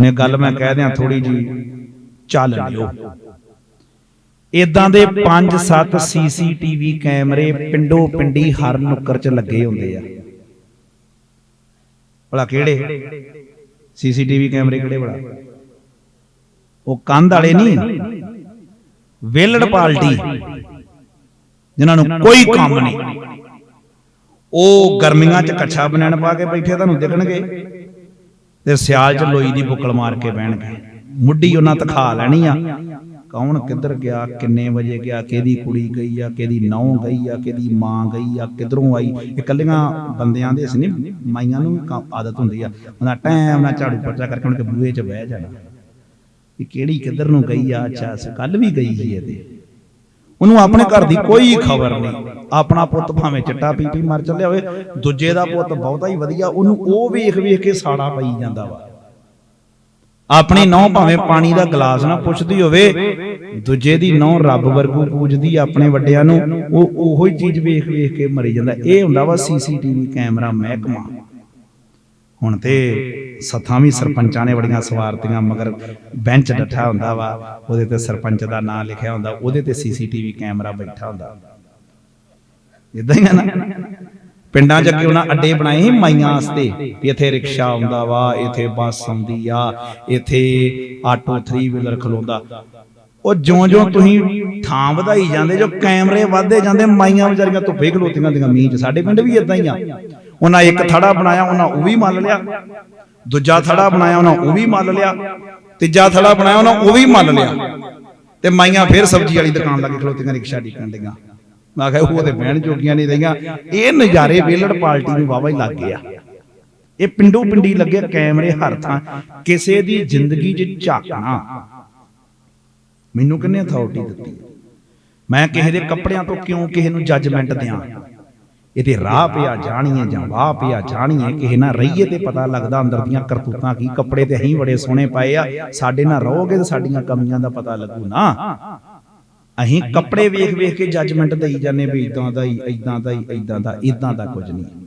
ਹੁਣ ਇਹ ਗੱਲ ਮੈਂ ਕਹਿ ਦਿਆਂ ਥੋੜੀ ਜੀ ਚੱਲ ਲਿਓ। ਇਦਾਂ ਦੇ 5-7 ਸੀਸੀਟੀਵੀ ਕੈਮਰੇ ਪਿੰਡੋ ਪਿੰਡੀ ਹਰ ਨੁੱਕਰ 'ਚ ਲੱਗੇ ਹੁੰਦੇ ਆ। ਭਲਾ ਕਿਹੜੇ? ਸੀਸੀਟੀਵੀ ਕੈਮਰੇ ਕਿਹੜੇ ਭਲਾ? ਉਹ ਕੰਧ ਵਾਲੇ ਨਹੀਂ। ਵੇਲੜ ਪਾਲਟੀ, ਜਿਨ੍ਹਾਂ ਨੂੰ ਕੋਈ ਕੰਮ ਨਹੀਂ। ਉਹ ਗਰਮੀਆਂ 'ਚ ਕੱਛਾ ਬਨੈਣ ਪਾ ਕੇ ਬੈਠੇ ਤੁਹਾਨੂੰ ਦਿਖਣਗੇ। ਤੇ ਸਿਆਲ 'ਚ ਲੋਈ ਦੀ ਬੁੱਕਲ ਮਾਰ ਕੇ ਬਹਿਣਗੇ। ਮੁੱਢੀ ਉਹਨਾਂ ਤਖਾ ਲੈਣੀ ਆ। ਕੌਣ ਕਿੱਧਰ ਗਿਆ ਕਿੰਨੇ ਵਜੇ ਗਿਆ ਕਿਹਦੀ ਕੁੜੀ ਗਈ ਆ ਕਿਹਦੀ ਨੌਂ ਗਈ ਆ ਕਿਹਦੀ ਮਾਂ ਗਈ ਆ ਕਿਧਰੋਂ ਆਈ? ਇਹ ਇਕੱਲੀਆਂ ਬੰਦਿਆਂ ਦੇ ਸੀ ਨਹੀਂ ਮਾਈਆਂ ਨੂੰ ਆਦਤ ਹੁੰਦੀ ਆ। ਉਹਨਾਂ ਟਾਈਮ ਨਾਲ ਝਾੜੂ ਪੋਚਾ ਕਰਕੇ ਉਹਨਾਂ ਕੇ ਬੂਹੇ 'ਚ ਬਹਿ ਜਾਣਾ। ਕਿ ਕਿਹੜੀ ਕਿੱਧਰ ਨੂੰ ਗਈ ਆ? ਅੱਛਾ ਕੱਲ ਵੀ ਗਈ ਸੀ ਇਹਦੇ। ਉਹਨੂੰ ਆਪਣੇ ਘਰ ਦੀ ਕੋਈ ਖਬਰ ਨਹੀਂ। ਆਪਣਾ ਪੁੱਤ ਭਾਵੇਂ ਚਿੱਟਾ ਪੀ ਪੀ ਮਰ ਚੱਲਿਆ ਹੋਵੇ ਦੂਜੇ ਦਾ ਪੁੱਤ ਬਹੁਤਾ ਹੀ ਵਧੀਆ ਉਹਨੂੰ ਉਹ ਵੇਖ ਵੇਖ ਕੇ ਸਾੜਾ ਪਈ ਜਾਂਦਾ ਵਾ। ਆਪਣੀ ਨੌ ਭਾਵੇਂ ਪਾਣੀ ਦਾ ਗਲਾਸ ਨਾ ਪੁੱਛਦੀ ਹੋਵੇ ਦੂਜੇ ਦੀ ਨੌ ਰੱਬ ਵਰਗੂ ਪੂਜਦੀ ਆਪਣੇ ਵੱਡਿਆਂ ਨੂੰ ਉਹ ਉਹੋ ਹੀ ਚੀਜ਼ ਵੇਖ ਵੇਖ ਕੇ ਮਰੀ ਜਾਂਦਾ। ਇਹ ਹੁੰਦਾ ਵਾ ਸੀਸੀਟੀਵੀ ਕੈਮਰਾ ਮਹਿਕਮਾ। ਹੁਣ ਤੇ ਸੱਥਾਂ ਵੀ ਸਰਪੰਚਾਂ ਨੇ ਬੜੀਆਂ ਸਵਾਰਤੀਆਂ, ਮਗਰ ਬੈਂਚ ਡੱਠਾ ਹੁੰਦਾ ਵਾ, ਉਹਦੇ ਤੇ ਸਰਪੰਚ ਦਾ ਨਾਮ ਲਿਖਿਆ ਹੁੰਦਾ, ਉਹਦੇ ਤੇ ਸੀਸੀਟੀਵੀ ਕੈਮਰਾ ਬੈਠਾ ਹੁੰਦਾ। ਇਦਾਂ ਹੀ ਆ ਨਾ। ਪਿੰਡਾਂ 'ਚ ਅੱਗੇ ਉਹਨਾਂ ਅੱਡੇ ਬਣਾਏ ਸੀ ਮਾਈਆਂ ਵਾਸਤੇ, ਵੀ ਇੱਥੇ ਰਿਕਸ਼ਾ ਆਉਂਦਾ ਵਾ, ਇੱਥੇ ਬੱਸ ਆਉਂਦੀ ਆ, ਇੱਥੇ ਆਟੋ 3 ਵੀਲਰ ਖਲੋਂਦਾ। ਉਹ ਜਿਉਂ-ਜਿਉਂ ਤੁਸੀਂ ਥਾਂ ਵਧਾਈ ਜਾਂਦੇ, ਜੋ ਕੈਮਰੇ ਵੱਧਦੇ ਜਾਂਦੇ, ਮਾਈਆਂ ਵਿਚਾਰੀਆਂ ਧੁੱਪੇ ਖਲੋਤੀਆਂ ਦੀਆਂ ਮੀਂਹ 'ਚ। ਸਾਡੇ ਪਿੰਡ ਵੀ ਇਦਾਂ ਹੀ ਆ। ਉਹਨਾਂ ਇੱਕ ਥੜਾ ਬਣਾਇਆ, ਉਹਨਾਂ ਉਹ ਵੀ ਮੰਨ ਲਿਆ। ਦੂਜਾ ਥੜਾ ਬਣਾਇਆ ਉਹਨਾਂ, ਉਹ ਵੀ ਮੰਨ ਲਿਆ। ਤੀਜਾ ਥੜਾ ਬਣਾਇਆ ਉਹਨਾਂ, ਉਹ ਵੀ ਮੰਨ ਲਿਆ। ਤੇ ਮਾਈਆਂ ਫੇਰ ਸਬਜ਼ੀ ਵਾਲੀ ਦੁਕਾਨ ਲੱਗੇ ਖਲੋਤੀਆਂ ਰਿਕਸ਼ਾ ਡਿੱਕਣ ਡੀਆਂ ਮੈਂ ਕਿਹਾ, ਉਹ ਤੇ ਬਹਿਣ ਜੋਗੀਆਂ ਨਹੀਂ ਰਹੀਆਂ। ਇਹ ਨਜ਼ਾਰੇ ਵੇਲੜ ਪਾਰਟੀ ਨੂੰ ਵਾਵਾ ਹੀ ਲੱਗ ਗਿਆ। ਇਹ ਪਿੰਡੂ ਪਿੰਡੀ ਲੱਗੇ ਕੈਮਰੇ ਹਰ ਥਾਂ। ਕਿਸੇ ਦੀ ਜ਼ਿੰਦਗੀ 'ਚ ਝਾਕਣਾ। ਮੈਨੂੰ ਕਿੰਨੇ ਅਥਾਰਟੀ ਦਿੱਤੀ। ਮੈਂ ਕਿਸੇ ਦੇ ਕੱਪੜਿਆਂ ਤੋਂ ਕਿਉਂ ਕਿਸੇ ਨੂੰ ਜੱਜਮੈਂਟ ਦਿਆਂ? ਇਹਦੇ ਰਾਹ ਪਿਆ ਜਾਣੀਏ ਜਾਂ ਵਾਹ ਪਿਆ ਜਾਣੀਏ ਕਿਸੇ ਨਾਲ ਰਹੀਏ ਤੇ ਪਤਾ ਲੱਗਦਾ ਅੰਦਰ ਦੀਆਂ ਕਰਤੂਤਾਂ ਕੀ ਕੱਪੜੇ ਤੇ ਅਸੀਂ ਬੜੇ ਸੋਹਣੇ ਪਾਏ ਆ ਸਾਡੇ ਨਾਲ ਰਹੋਗੇ ਤੇ ਸਾਡੀਆਂ ਕਮੀਆਂ ਦਾ ਪਤਾ ਲੱਗੂ ਨਾ। ਅਸੀਂ ਕੱਪੜੇ ਵੇਖ ਵੇਖ ਕੇ ਜੱਜਮੈਂਟ ਦੇਈ ਜਾਂਦੇ ਵੀ ਇਦਾਂ ਦਾ ਹੀ ਇਦਾਂ ਦਾ ਹੀ ਇਦਾਂ ਦਾ ਇਦਾਂ ਦਾ ਕੁਝ ਨਹੀਂ।